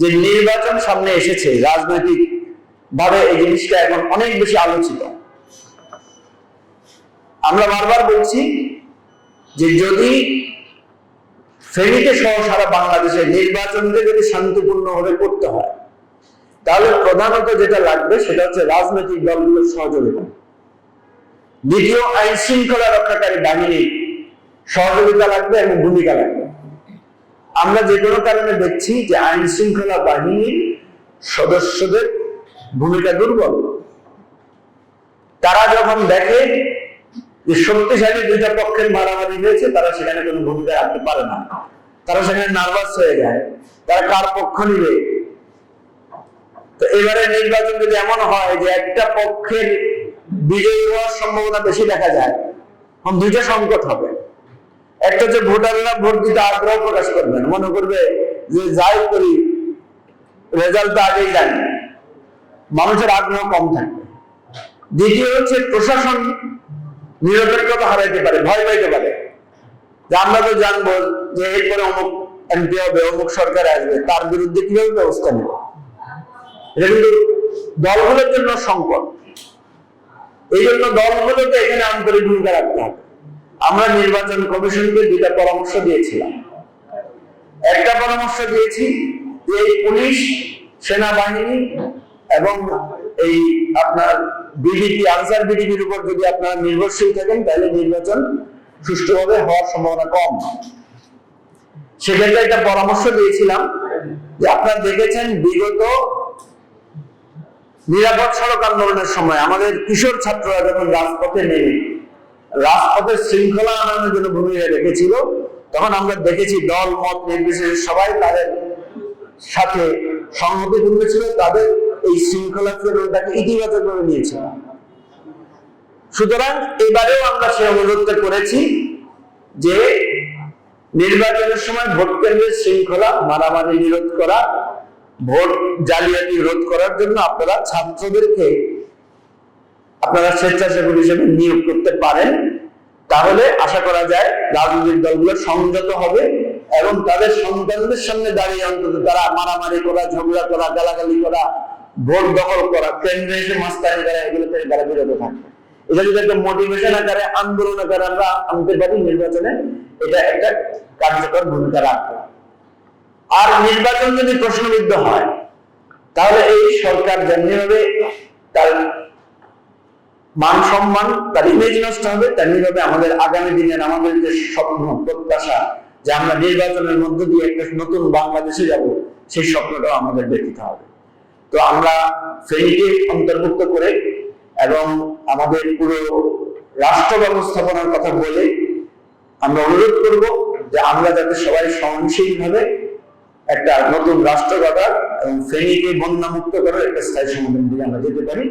যে নির্বাচন সামনে এসেছে রাজনৈতিক ভাবে এই জিনিসটা এখন অনেক বেশি আলোচিত। আমরা বারবার বলছি যে যদি ফেনীতে সহ সারা বাংলাদেশে নির্বাচনকে যদি শান্তিপূর্ণভাবে করতে হয়, তাহলে প্রধানত যেটা লাগবে সেটা হচ্ছে রাজনৈতিক দলগুলোর সহযোগিতা। দ্বিতীয় আইন শৃঙ্খলা রক্ষাকারী বাহিনীর সহযোগিতা লাগবে এবং ভূমিকা লাগবে। আমরা যে কোনো কারণে দেখছি যে আইন শৃঙ্খলা বাহিনীর সদস্যদের ভূমিকা দুর্বল। তারা যখন দেখে যে শক্তিশালী দুইটা পক্ষের মারামারি হয়েছে, তারা সেখানে কোনো ভূমিকা রাখতে পারে না। তারা সেখানে নার্ভাস হয়ে যায়। তারা কার পক্ষ নিবে? তো এবারে নির্বাচন যদি এমন হয় যে একটা পক্ষের বিজয়ী হওয়ার সম্ভাবনা বেশি দেখা যায় দুইটা সংকট হবে। একটা হচ্ছে ভোটাররা ভোট দিতে আগ্রহ প্রকাশ করবেন মনে করবে যে যাই করি রেজাল্ট তো আগেই জানি। মানুষের আগ্রহ কম থাকবে। দ্বিতীয় হচ্ছে প্রশাসন নিরপেক্ষতা হারাইতে পারে, ভয় পাইতে পারে। যে আমরা তো জানব যে এরপরে অমুক এমপি হবে, অমুক সরকার আসবে, তার বিরুদ্ধে কীভাবে ব্যবস্থা নেব? এটা কিন্তু দলগুলোর জন্য সংকট। এই জন্য দলগুলোকে এখানে আন্তরিক ভূমিকা রাখতে হবে। আমরা নির্বাচন কমিশনকে দুইটা পরামর্শ দিয়েছিলাম। একটা পরামর্শ দিয়েছি যে পুলিশ, সেনাবাহিনী এবং এই আপনার বিডিপি, আনসার বিডিপির উপর যদি আপনারা নির্ভরশীল থাকেন, তাহলে নির্বাচন সুষ্ঠুভাবে হওয়ার সম্ভাবনা কম। সেক্ষেত্রে একটা পরামর্শ দিয়েছিলাম যে আপনারা দেখেছেন বিগত নিরাপদ সড়ক আন্দোলনের সময় আমাদের কিশোর ছাত্ররা যখন রাজপথে নেমে রাজপথের শৃঙ্খলা আনানোর জন্য ভূমিকা রেখেছিল। তখন আমরা দেখেছি দল, মত নির্বিশেষে সবাই তাদের সাথে সংহতিপূর্ণ ছিল, তাদের এই শৃঙ্খলা ফেরতটাকে ইতিবাচক ভাবে নিয়েছিল। সুতরাং এবারেও আমরা সে অনুরোধটা করেছি যে নির্বাচনের সময় ভোট কেন্দ্রের শৃঙ্খলা মারামারি নিরোধ করা, ভোট জালিয়াতি রোধ করার জন্য আপনারা ছাত্রদেরকে আপনারা স্বেচ্ছাসেবক হিসেবে নিয়োগ করতে পারেন। তাহলে আশা করা যায় রাজনৈতিক দলগুলো সংযত হবে এবং তাদের সন্তানদের সামনে দাঁড়িয়ে অন্তত তারা মারামারি করা, ঝগড়া করা, গালাগালি করা, ভোট দখল করা কেন্দ্রে এসে মাস্তানি করা, এগুলো থেকে তারা বিরত থাকবে এটা যদি একটা মোটিভেশন আকারে, আন্দোলন আকারে আমরা আনতে পারি নির্বাচনে, এটা একটা কার্যকর ভূমিকা রাখবে। আর নির্বাচন যদি প্রশ্নবিদ্ধ হয়, তাহলে এই সরকার যেমনিভাবে তার মান সম্মান তার ইমেজ নষ্ট হবে তেমনিভাবে আমাদের আগামী দিনের আমাদের যে স্বপ্ন, প্রত্যাশা যে আমরা নির্বাচনের মধ্য দিয়ে একটা নতুন বাংলাদেশে যাব, সেই স্বপ্নটাও আমাদের ব্যতীত হবে। তো আমরা ফেনীকে অন্তর্ভুক্ত করে এবং আমাদের পুরো রাষ্ট্র ব্যবস্থাপনার কথা বলে আমরা অনুরোধ করব যে আমরা যাতে সবাই সহনশীল ভাবে একটা নতুন রাষ্ট্র গড়ার এবং ফেনীকে বন্যামুক্ত করার একটা স্থায়ী সমাধান দিয়ে আমরা যেতে পারি।